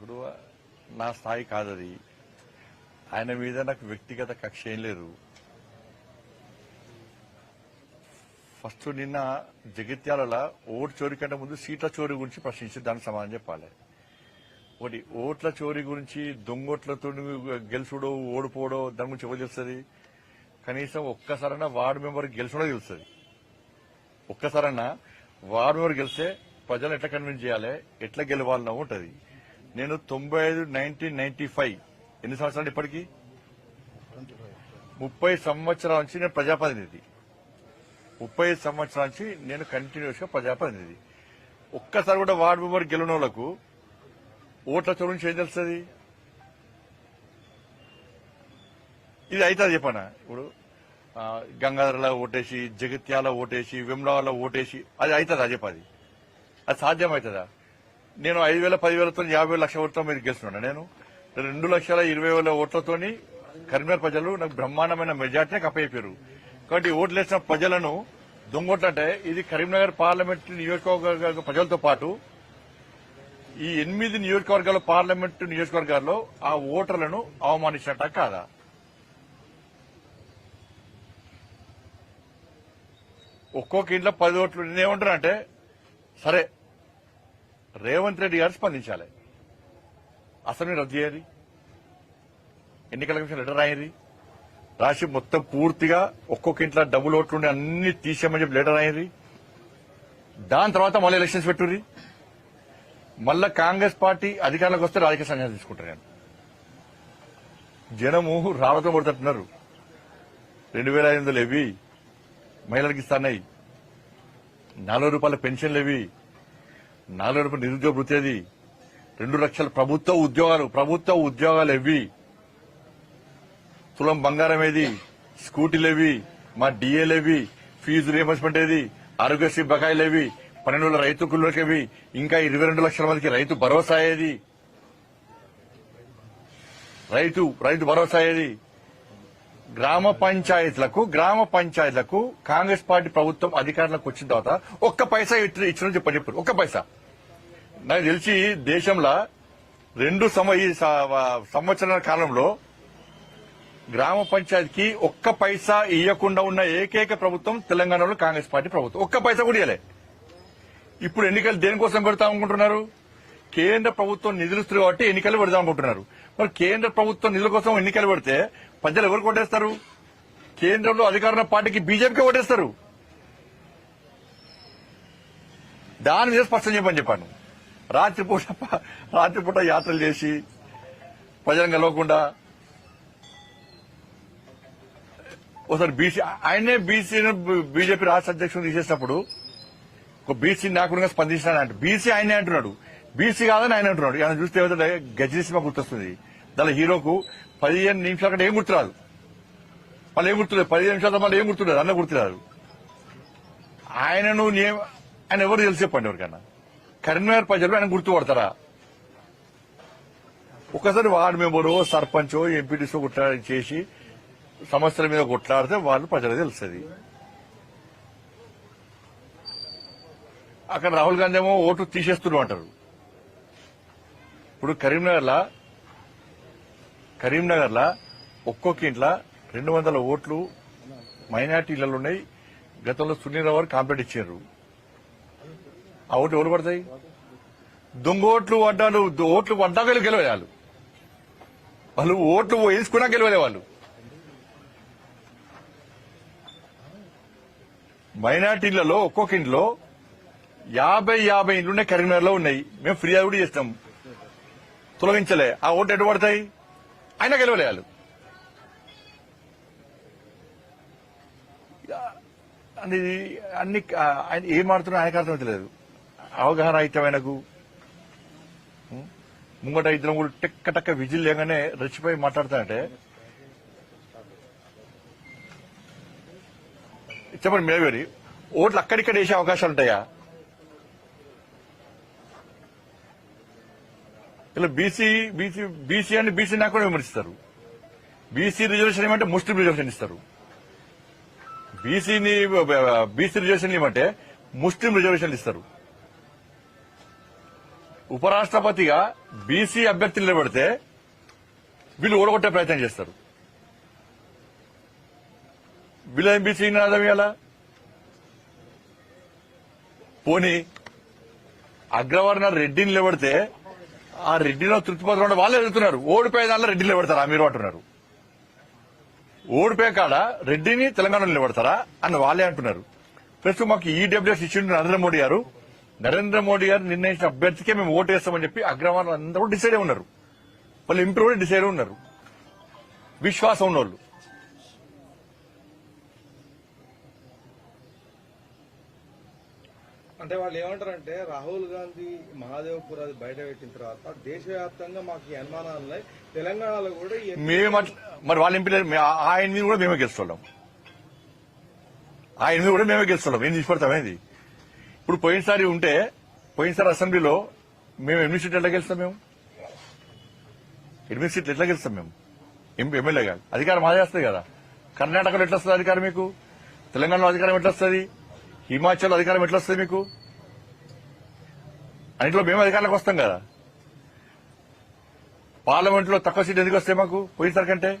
ఇప్పుడు నా స్థాయి కాదది. ఆయన మీద నాకు వ్యక్తిగత కక్ష ఏం లేదు. ఫస్ట్ నిన్న జగిత్యాలలో ఓటు చోరీ కంటే ముందు సీట్ల చోరీ గురించి ప్రశ్నించి దానికి సమాధానం చెప్పాలి. ఒకటి ఓట్ల చోరీ గురించి దొంగోట్లతో గెలుచుడో ఓడిపోవడో దాని గురించి ఎవరు తెలుస్తుంది? కనీసం ఒక్కసారైనా వార్డు మెంబర్ గెలుచుడో తెలుస్తుంది. ఒక్కసారన్నా వార్డు మెంబర్ గెలిస్తే ప్రజలు ఎట్లా కన్విన్స్ చేయాలి? ఎట్లా గెలవాలన్నా ఉంటుంది. నేను తొంభై ఐదు నైన్టీన్ నైన్టీ ఫైవ్. ఎన్ని సంవత్సరాలు ఇప్పటికీ? ముప్పై సంవత్సరాల నుంచి నేను ప్రజాప్రతినిధి. ముప్పై ఐదు సంవత్సరాల నుంచి నేను కంటిన్యూస్గా ప్రజాప్రతినిధి. ఒక్కసారి కూడా వార్డు మెంబర్ గెలిన వాళ్ళకు ఓట్ల చోటు నుంచి ఏం తెలుస్తుంది? ఇది అవుతుంది చెప్పనా? ఇప్పుడు గంగాధరలో ఓటేసి జగిత్యాల ఓటేసి విమ్లాలో ఓటేసి అది అవుతుందా చెప్పది? అది సాధ్యం అవుతుందా నేను ఐదు వేల పదివేలతో యాభై లక్షల ఓట్లతో మీరు గెలుస్తున్నాను నేను రెండు లక్షల ఇరవై వేల ఓట్లతోని కరీంనగర్ ప్రజలు నాకు బ్రహ్మాండమైన మెజార్టీ కప్పయిపోయారు కాబట్టి ఓట్లు వేసిన ప్రజలను దొంగొట్లంటే ఇది కరీంనగర్ పార్లమెంట్ నియోజకవర్గ ప్రజలతో పాటు ఈ ఎనిమిది నియోజకవర్గాల పార్లమెంటు నియోజకవర్గాల్లో ఆ ఓటర్లను అవమానించినట్ట కాదా? ఒక్కొక్క ఇంట్లో పది ఓట్లు నేనేమంటున్నా అంటే సరే రేవంత్ రెడ్డి గారు స్పందించాలి. అసెంబ్లీ రద్దు చేయాలి ఎన్నికల కమిషన్ లెటర్ రాయరి రాసి మొత్తం పూర్తిగా ఒక్కొక్క ఇంట్లో డబ్బులు ఓట్లుండి అన్ని తీసేయమని చెప్పి లెటర్ అయింది దాని తర్వాత మళ్ళీ ఎలక్షన్స్ పెట్టుర్రి. మళ్ళా కాంగ్రెస్ పార్టీ అధికారంలోకి వస్తే రాజకీయ సంఘాలు తీసుకుంటారు నేను జనము రావతో పడుతుంటున్నారు రెండు వేల ఐదు వందలు ఇవి మహిళలకు ఇస్తాయి నాలుగు రూపాయల పెన్షన్లు ఇవి నాలుగు నడుపు నిరుద్యోగ వృత్తి రెండు లక్షల ప్రభుత్వ ఉద్యోగాలు ప్రభుత్వ ఉద్యోగాలు ఇవి తులం బంగారం ఏది? స్కూటీలు ఏవి? మా డిఏలు ఏవి? ఫీజు రియంబర్స్మెంట్ ఏది? ఆరోగ్యశ్రీ బకాయిలు ఏవి? పన్నెండు వేల రైతు కుళ్ళకి ఏవి? ఇంకా ఇరవై రెండు లక్షల మందికి రైతు భరోసా ఏది? రైతు రైతు భరోసా ఏది? గ్రామ పంచాయతీలకు గ్రామ పంచాయతీలకు కాంగ్రెస్ పార్టీ ప్రభుత్వం అధికారంలోకి వచ్చిన తర్వాత ఒక్క పైసా ఇచ్చిన ఇచ్చిన చెప్పని చెప్పారు. ఒక్క పైసా. నాకు తెలిసి దేశంలో రెండు సమ ఈ సంవత్సరాల కాలంలో గ్రామ పంచాయతీకి ఒక్క పైసా ఇవ్వకుండా ఉన్న ఏకైక ప్రభుత్వం తెలంగాణలో కాంగ్రెస్ పార్టీ ప్రభుత్వం. ఒక్క పైసా కూడా ఇవ్వలే ఇప్పుడు ఎన్నికలు దేనికోసం పెడతాం అనుకుంటున్నారు? కేంద్ర ప్రభుత్వం నిధులు ఇస్తుంది కాబట్టి ఎన్నికలు పెడదాం అనుకుంటున్నారు. మరి కేంద్ర ప్రభుత్వం నిధుల కోసం ఎన్నికలు పెడితే ప్రజలు ఎవరు కొట్టేస్తారు? కేంద్రంలో అధికారంలో పార్టీకి బీజేపీకి ఓటేస్తారు దాని మీద స్పష్టం చెప్పని చెప్పాను. రాత్రిపూట రాత్రిపూట యాత్రలు చేసి ప్రజలను కలవకుండా ఒకసారి బీసీ ఆయనే బీసీ బీజేపీ రాష్ట్ర అధ్యక్షుడు తీసేసినప్పుడు ఒక బీసీ నాయకుడిగా స్పందించినాడు బీసీ ఆయనే అంటున్నాడు. బీసీ కాదని ఆయన అంటున్నాడు. ఆయన చూస్తే ఏమైతే గజనీ సినిమా గుర్తొస్తుంది. దాని హీరోకు పదిహేను నిమిషాల కంటే ఏం గుర్తురాదు. మళ్ళీ ఏం గుర్తులేదు? పదిహేను నిమిషాల మళ్ళీ ఏం గుర్తులేదు? అన్న గుర్తురాదు. ఆయనను ఆయన ఎవరు తెలిసి చెప్పండి ఎవరికన్నా కరీంనగర్ ప్రజలు ఆయన గుర్తుపడతారా? ఒకసారి వార్డు మెంబరో సర్పంచో ఎంపీటీసో కొట్లా చేసి సమస్యల మీద కొట్లాడితే వాళ్ళు ప్రజలకు తెలుస్తుంది. అక్కడ రాహుల్ గాంధీ ఏమో ఓటు తీసేస్తున్నాం అంటారు. ఇప్పుడు కరీంనగర్లా కరీంనగర్లా ఒక్కొక్క ఇంట్లో రెండు వందల ఓట్లు మైనార్టీలలో ఉన్నాయి. గతంలో సునీల్ రావు గారు ఇచ్చారు. ఆ ఓట్లు ఎవరు పడతాయి? దొంగ ఓట్లు పడ్డాలు ఓట్లు పడ్డాక గెలవాలి వాళ్ళు. ఓట్లు వేసుకున్నా గెలవలే వాళ్ళు. మైనార్టీలలో ఒక్కొక్క ఇంట్లో యాభై యాభై ఇండ్లునే కరీంనగర్లో ఉన్నాయి. మేము ఫిర్యాదు కూడా చేస్తాం. తొలగించలే. ఆ ఓట్లు ఎటు పడతాయి? అయినా గెలవలే వాళ్ళు. అనేది అన్ని ఆయన ఏం ఆడుతున్నా ఆయనకు అర్థమవుతలేదు అవగాహన అయితే ఆయనకు ముంగట ఇద్దరం కూడా టెక్క టక్క విజిల్ లేగానే రెచ్చిపోయి మాట్లాడతానంటే చెప్పండి మేవేరి ఓట్లు అక్కడిక్కడ వేసే అవకాశాలు ఉంటాయా? ఇలా బీసీ బీసీ బీసీ అని బీసీ నాకు కూడా విమర్శిస్తారు. బీసీ రిజర్వేషన్ ఏమంటే ముస్లిం రిజర్వేషన్ ఇస్తారు. బీసీని బీసీ రిజర్వేషన్ ఏమంటే ముస్లిం రిజర్వేషన్లు ఇస్తారు. ఉపరాష్ట్రపతిగా బీసీ అభ్యర్థిని నిలబెడితే వీళ్ళు ఓడగొట్టే ప్రయత్నం చేస్తారు. వీళ్ళు ఏం బీసీ నినాదం ఇవ్వాలా పోనీ అగ్రవర్ణ రెడ్డిని నిలబెడితే ఆ రెడ్డిలో తృప్తిపత్రం వాళ్ళు వాళ్ళే ఓడిపోయే దానిలో రెడ్డి నిలబెడతారా? మీరు అంటున్నారు. ఓడిపోయే కాడ రెడ్డిని తెలంగాణలో నిలబెడతారా? అని వాళ్ళే అంటున్నారు. ప్రస్తుతం మాకు ఈడబ్ల్యూఎస్ ఇచ్చిండు నరేంద్ర మోడీ గారు. నరేంద్ర మోడీ గారు నిర్ణయించిన అభ్యర్థికే మేము ఓటు వేస్తామని చెప్పి అగ్రవర్ణ అందరూ డిసైడ్ అయి ఉన్నారు. వాళ్ళు ఎంపీ కూడా డిసైడ్ అయి ఉన్నారు. విశ్వాసం ఉన్నోళ్ళు. అంటే వాళ్ళు ఏమంటారంటే రాహుల్ గాంధీ మహాదేవ్పూర్ అది బయట పెట్టిన తర్వాత దేశవ్యాప్తంగా మాకు ఈ అనుమానాలు ఉన్నాయి. తెలంగాణలో కూడా మేము మరి వాళ్ళ ఎంపీ ఆయన మీద కూడా మేమే గెలుస్తున్నాం ఆయన మీద కూడా మేమే గెలుస్తున్నాం ఏం తీసుకొడతామేది ఇప్పుడు పోయినసారి ఉంటే పోయినసారి అసెంబ్లీలో మేము ఎనిమిది సీట్లు ఎట్లా గెలుస్తాం మేము? ఎనిమిది సీట్లు ఎట్లా గెలుస్తాం మేము? ఎమ్మెల్యే కాదు అధికారం మాదే వస్తుంది కదా. కర్ణాటకలో ఎట్లా వస్తుంది అధికారం మీకు? తెలంగాణలో అధికారం ఎట్లా వస్తుంది? హిమాచల్ అధికారం ఎట్లా వస్తుంది మీకు? అన్నింటిలో మేము అధికారంలోకి వస్తాం కదా. పార్లమెంట్లో తక్కువ సీట్ ఎందుకు వస్తాయి మాకు పోయినసారి కంటే?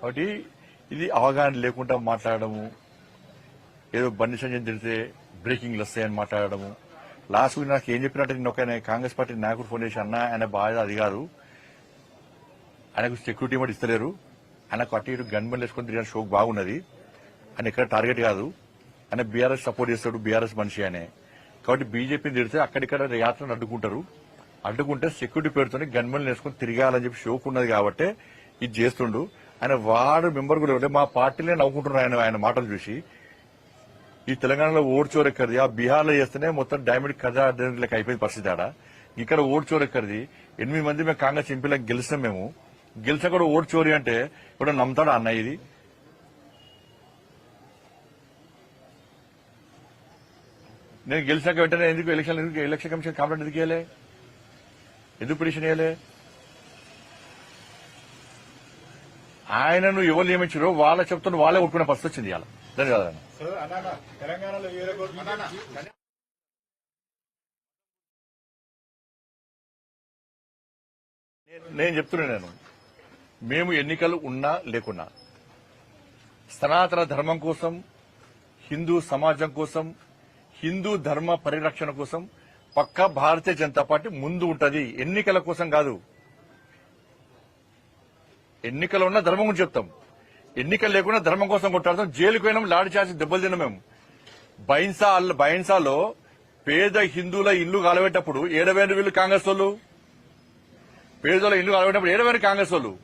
కాబట్టి ఇది అవగాహన లేకుండా మాట్లాడము ఏదో బండి సంజయ్ తిడితే బ్రేకింగ్లు వస్తాయని మాట్లాడము లాస్ట్ వీక్ నాకు ఏం చెప్పినట్టు నేను ఒక ఆయన కాంగ్రెస్ పార్టీ నాయకుడు ఫోన్ చేసి అన్న ఆయన బాధ అది కాదు. ఆయనకు సెక్యూరిటీ కూడా ఇస్తలేరు. ఆయనకు అటు ఇటు గన్ వేసుకొని తిరిగిన షోక్ బాగున్నది. ఆయన ఎక్కడ టార్గెట్ కాదు. ఆయన బీఆర్ఎస్ సపోర్ట్ చేస్తాడు బీఆర్ఎస్ మనిషి అనే కాబట్టి బీజేపీని తిడితే అక్కడిక్కడ యాత్రను అడ్డుకుంటారు అడ్డుకుంటే సెక్యూరిటీ పేరుతోనే గన్మెన్ వేసుకొని తిరగాలని చెప్పి షోక్ ఉన్నది కాబట్టి ఇది చేస్తుండు. ఆయన వాడు మెంబర్ కూడా ఇవ్వలేదు. మా పార్టీలే నవ్వుకుంటున్నారు ఆయన ఆయన మాటలు చూసి ఈ తెలంగాణలో ఓటు చోరెక్కడిది ఆ బీహార్లో చేస్తేనే మొత్తం డైమండ్ కథ లెక్క అయిపోయింది పరిస్థితి ఆడ. ఇక్కడ ఓటు చోరెక్కడిది ఎనిమిది మంది మేము కాంగ్రెస్ ఎంపీలకు గెలిచినాం మేము. గెలిచా కూడా ఓటు చోరీ అంటే ఇప్పుడు నమ్ముతాడా అన్న ఇది? నేను గెలిచాక వెంటనే ఎందుకు ఎలక్షన్ ఎందుకు ఎలక్షన్ కమిషన్ కంప్లైంట్ ఎందుకు ఇవ్వలే ఎందుకు పిటిషన్ వేయలే ఆయనను ఎవరు నియమించారో వాళ్ళ చెప్తున్న వాళ్ళే ఒప్పుకునే పరిస్థితి వచ్చింది ఇవాళ. ధన్యవాదాలు తెలంగాణలో నేను చెప్తున్నా నేను. మేము ఎన్నికలు ఉన్నా లేకున్నా సనాతన ధర్మం కోసం హిందూ సమాజం కోసం హిందూ ధర్మ పరిరక్షణ కోసం పక్కా భారతీయ జనతా పార్టీ ముందు ఉంటది. ఎన్నికల కోసం కాదు. ఎన్నికలు ఉన్న ధర్మం గురించి చెప్తాం. ఎన్నికలు లేకుండా ధర్మం కోసం కొట్టాడతాం జైలుకు పోయినాం లాడి చేసి దెబ్బలు తిన్నాం మేము. బైన్సా అల్ల- బైన్సాలో పేద హిందువుల ఇల్లు కాలబెట్టప్పుడు ఏడవేరు వీళ్ళు కాంగ్రెస్ వాళ్ళు? పేదల ఇల్లు కాలబెట్టినప్పుడు ఏడవేరు కాంగ్రెస్ వాళ్ళు?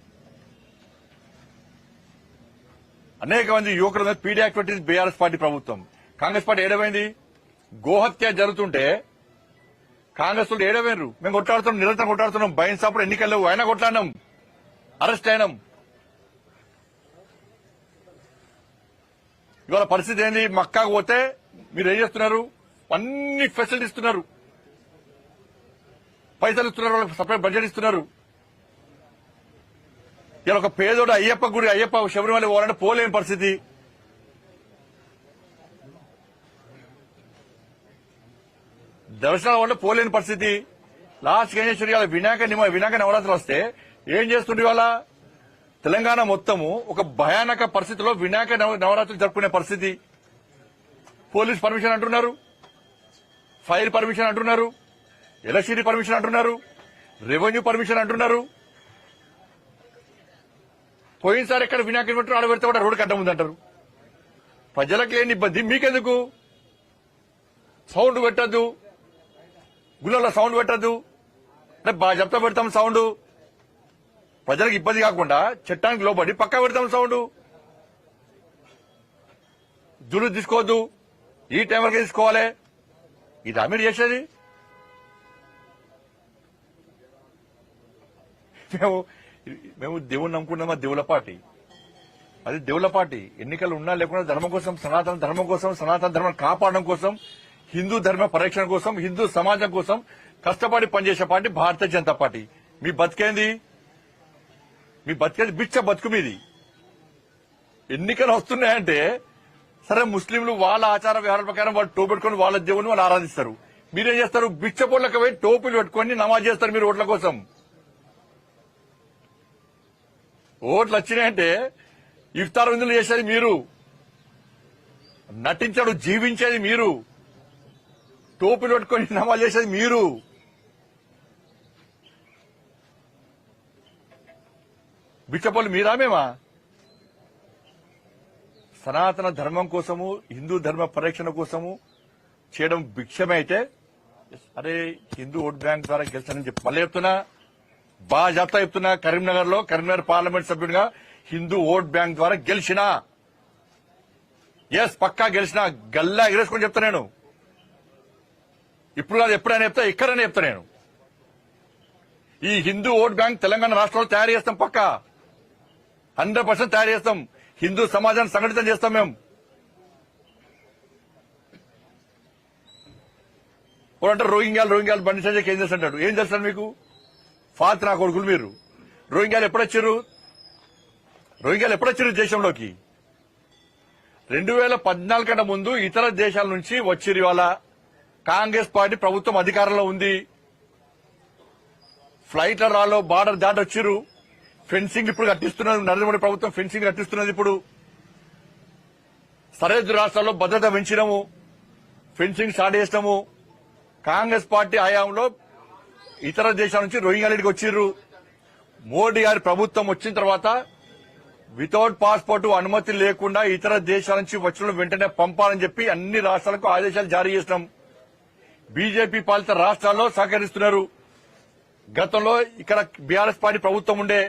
అనేక మంది యువకుల మీద పీడీ యాక్ట్ బీఆర్ఎస్ పార్టీ ప్రభుత్వం. కాంగ్రెస్ పార్టీ ఏడవైంది? గోహత్య జరుగుతుంటే కాంగ్రెస్ వాళ్ళు ఏడవేరు మేము కొట్లాడుతున్నాం నిరంతరం కొట్లాడుతున్నాం. బైన్సాపుడు ఎన్నికల్లో ఆయన కొట్లాడినాం. అరెస్ట్ అయినాం. ఇవాళ పరిస్థితి ఏంది? మక్కాకు పోతే మీరు ఏం చేస్తున్నారు? అన్ని ఫెసిలిటీ ఇస్తున్నారు. పైసలు ఇస్తున్నారు వాళ్ళకి సపరేట్ బడ్జెట్ ఇస్తున్నారు. ఇలా ఒక పేదోడు అయ్యప్ప గుడి అయ్యప్ప శబరిమల పోవాలంటే పోలేని పరిస్థితి. దర్శనాలు అంటే పోలేని పరిస్థితి. లాస్ట్ గణేశ్వరి వినాయక నిమ- వినాయక నవరాత్రులు వస్తే ఏం చేస్తుండే వాళ్ళ తెలంగాణ మొత్తము ఒక భయానక పరిస్థితిలో వినాయక నవ- నవరాత్రులు జరుపుకునే పరిస్థితి. పోలీస్ పర్మిషన్ అంటున్నారు. ఫైర్ పర్మిషన్ అంటున్నారు. ఎలక్షన్ పర్మిషన్ అంటున్నారు. రెవెన్యూ పర్మిషన్ అంటున్నారు. పోయినసారి ఎక్కడ వినాయక పెట్టారు ఆడ పెడితే కూడా రోడ్డు అడ్డం ఉందంటారు. ప్రజలకు ఏం ఇబ్బంది? మీకెందుకు? సౌండ్ పెట్టద్దు. గుళ్ళలో సౌండ్ పెట్టద్దు. అంటే బాగా చెప్తా పెడతాం సౌండ్. ప్రజలకు ఇబ్బంది కాకుండా చట్టానికి లోబడి పక్కా పెడతాం సౌండ్. జులు తీసుకోవద్దు. ఈ టైం వరకు తీసుకోవాలి. ఇది మీరు చేసేది. మేము మేము దేవుణ్ణి నమ్ముకున్నామా? దేవుల పార్టీ. అది దేవుల పార్టీ. ఎన్నికలు ఉన్నా లేకుండా ధర్మం కోసం సనాతన ధర్మం కోసం సనాతన ధర్మం కాపాడడం కోసం హిందూ ధర్మ పరిరక్షణ కోసం హిందూ సమాజం కోసం కష్టపడి పనిచేసే పార్టీ భారతీయ జనతా పార్టీ. మీ బతికేంది? మీ బతికేది బిచ్చ బతుకు మీది. ఎన్నికలు వస్తున్నాయంటే సరే ముస్లింలు వాళ్ళ ఆచార వ్యవహారాల ప్రకారం వాళ్ళు టోపు పెట్టుకుని వాళ్ళ దేవుని వాళ్ళు ఆరాధిస్తారు. మీరేం చేస్తారు? బిచ్చపోళ్ళకి పోయి టోపులు పెట్టుకొని నమాజ్ చేస్తారు మీరు ఓట్ల కోసం. ఓట్లు వచ్చినాయంటే ఇఫ్తార్ విందులు చేసేది మీరు. నటించడు జీవించేది మీరు. టోపులు పెట్టుకొని నమాజ్ చేసేది మీరు. బిచ్చపోళ్ళు మీరా మేమా? సనాతన ధర్మం కోసము హిందూ ధర్మ పరిరక్షణ కోసము చేయడం భిక్షమే అయితే అరే హిందూ ఓట్ బ్యాంక్ ద్వారా గెలిచానని చెప్పి మళ్ళీ చెప్తున్నా బాగా జాబితా చెప్తున్నా కరీంనగర్లో కరీంనగర్ పార్లమెంట్ సభ్యుడిగా హిందూ ఓట్ బ్యాంక్ ద్వారా గెలిచిన. ఎస్ పక్కా గెలిచిన. గల్లా ఎగరేసుకొని చెప్తా నేను. ఇప్పుడు కాదు ఎప్పుడైనా చెప్తా ఇక్కడనే చెప్తా నేను. ఈ హిందూ ఓట్ బ్యాంక్ తెలంగాణ రాష్ట్రంలో తయారు చేస్తాం పక్కా. హండ్రెడ్ పర్సెంట్ తయారు చేస్తాం. హిందూ సమాజాన్ని సంఘటితం చేస్తాం మేము. ఇప్పుడు అంటే రోహింగ్యాలు రోహింగ్యాలు బండి సంజయ్ ఏం చేస్తుంటాడు ఏం చేస్తాడు మీకు? ఫాత్ నా కొడుకులు మీరు. రోహింగ్యాలు ఎప్పుడొచ్చారు రోహింగ్యాలు ఎప్పుడొచ్చారు దేశంలోకి? రెండు వేల పద్నాలుగు కన్నా ముందు ఇతర దేశాల నుంచి వచ్చిరు ఇవాళ. కాంగ్రెస్ పార్టీ ప్రభుత్వం అధికారంలో ఉంది. ఫ్లైట్ల రాలో బార్డర్ దాటి వచ్చిర్రు ఫెన్సింగ్ ఇప్పుడు కట్టిస్తున్నది నరేంద్ర మోడీ ప్రభుత్వం ఫెన్సింగ్ కట్టిస్తున్నది ఇప్పుడు. సరిహద్దు రాష్ట్రాల్లో భద్రత పెంచినము ఫెన్సింగ్ స్టార్ట్ చేసినాము. కాంగ్రెస్ పార్టీ హయాంలో ఇతర దేశాల నుంచి రోహింగ్యాలకి వచ్చిర్రు. మోడీ గారి ప్రభుత్వం వచ్చిన తర్వాత వితౌట్ పాస్పోర్ట్ అనుమతి లేకుండా ఇతర దేశాల నుంచి వచ్చిన వెంటనే పంపాలని చెప్పి అన్ని రాష్ట్రాలకు ఆదేశాలు జారీ చేసినాం. బీజేపీ పాలిత రాష్ట్రాల్లో సహకరిస్తున్నారు. గతంలో ఇక్కడ బీఆర్ఎస్ పార్టీ ప్రభుత్వం ఉండే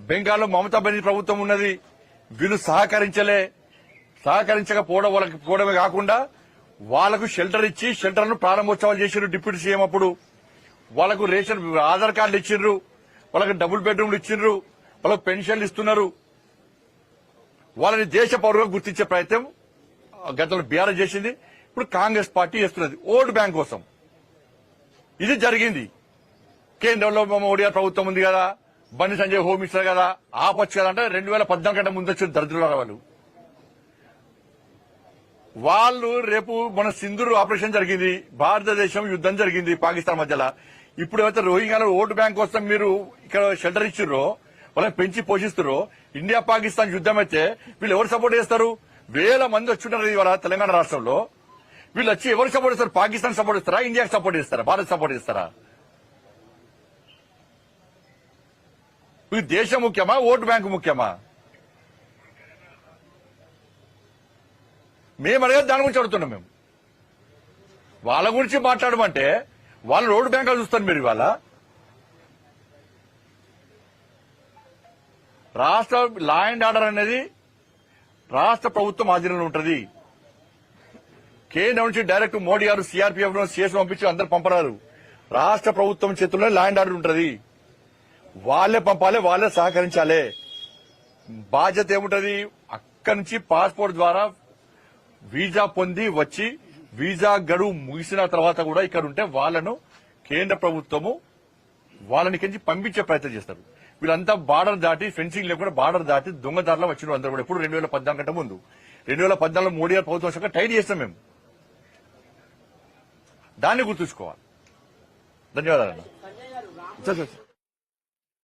బెంగాల్లో మమతా బెనర్జీ ప్రభుత్వం ఉన్నది. వీళ్ళు సహకరించలే. సహకరించకపోవడం వాళ్ళకి పోవడమే కాకుండా వాళ్ళకు షెల్టర్ ఇచ్చి షెల్టర్ను ప్రారంభోత్సవాలు చేసిర్రు డిప్యూటీ సీఎం అప్పుడు. వాళ్ళకు రేషన్ ఆధార్ కార్డులు ఇచ్చిండ్రు. వాళ్ళకి డబుల్ బెడ్రూమ్లు ఇచ్చిండ్రు. వాళ్ళకు పెన్షన్లు ఇస్తున్నారు. వాళ్ళని దేశ పౌరుగా గుర్తించే ప్రయత్నం గతంలో బీఆర్ఎస్ చేసింది. ఇప్పుడు కాంగ్రెస్ పార్టీ చేస్తున్నది. ఓటు బ్యాంక్ కోసం. ఇది జరిగింది. కేంద్రంలో మోడీ ప్రభుత్వం ఉంది కదా. బండి సంజయ్ హోమ్ మినిస్టర్ కదా ఆపచ్చు కదా అంటే రెండు వేల పద్నాలుగు కంటే ముందు వచ్చిన దరిద్రుల వాళ్ళు. వాళ్ళు రేపు మన సింధూరు ఆపరేషన్ జరిగింది భారతదేశం యుద్ధం జరిగింది పాకిస్తాన్ మధ్యలో. ఇప్పుడు ఏవైతే రోహింగ్యాల ఓటు బ్యాంక్ కోసం మీరు ఇక్కడ షెల్టర్ ఇచ్చిర్రో వాళ్ళని పెంచి పోషిస్తారో ఇండియా పాకిస్తాన్ యుద్ధం అయితే వీళ్ళు ఎవరు సపోర్ట్ చేస్తారు? వేల మంది వచ్చింటారు ఇవాళ తెలంగాణ రాష్ట్రంలో. వీళ్ళు వచ్చి ఎవరు సపోర్ట్ చేస్తారు? పాకిస్తాన్ సపోర్ట్ ఇస్తారా ఇండియాకి సపోర్ట్ చేస్తారా? భారత్ సపోర్ట్ చేస్తారా? మీకు దేశం ముఖ్యమా ఓటు బ్యాంకు ముఖ్యమా? మేము అడగదు దాని గురించి అడుగుతున్నాం మేము. వాళ్ళ గురించి మాట్లాడమంటే వాళ్ళు రోడ్డు బ్యాంకులు చూస్తారు మీరు ఇవాళ. రాష్ట్ర లా అండ్ ఆర్డర్ అనేది రాష్ట్ర ప్రభుత్వం ఆధీనంలో ఉంటుంది. కేంద్రం నుంచి డైరెక్ట్ మోడీ గారు సిఆర్పీఎఫ్లో సిఎస్ పంపించి అందరు పంపరారు. రాష్ట్ర ప్రభుత్వం చేతుల్లో లా అండ్ ఆర్డర్ ఉంటుంది. వాళ్ళే పంపాలి వాళ్ళే సహకరించాలి. బాధ్యత ఏముంటది? అక్కడి నుంచి పాస్పోర్ట్ ద్వారా వీసా పొంది వచ్చి వీసా గడువు ముగిసిన తర్వాత కూడా ఇక్కడ ఉంటే వాళ్ళను కేంద్ర ప్రభుత్వము వాళ్ళని కించి పంపించే ప్రయత్నం చేస్తారు. వీళ్ళంతా బార్డర్ దాటి ఫెన్సింగ్ లేకుండా బార్డర్ దాటి దొంగదారులో వచ్చిన అందరూ కూడా ఎప్పుడు రెండు వేల పద్నాలుగు కంటే ముందు. రెండు వేల పద్నాలుగు మోడీ గారి ప్రభుత్వం వచ్చాక టైట్ చేస్తాం మేము. దాన్ని గుర్తుంచుకోవాలి. ధన్యవాదాలు.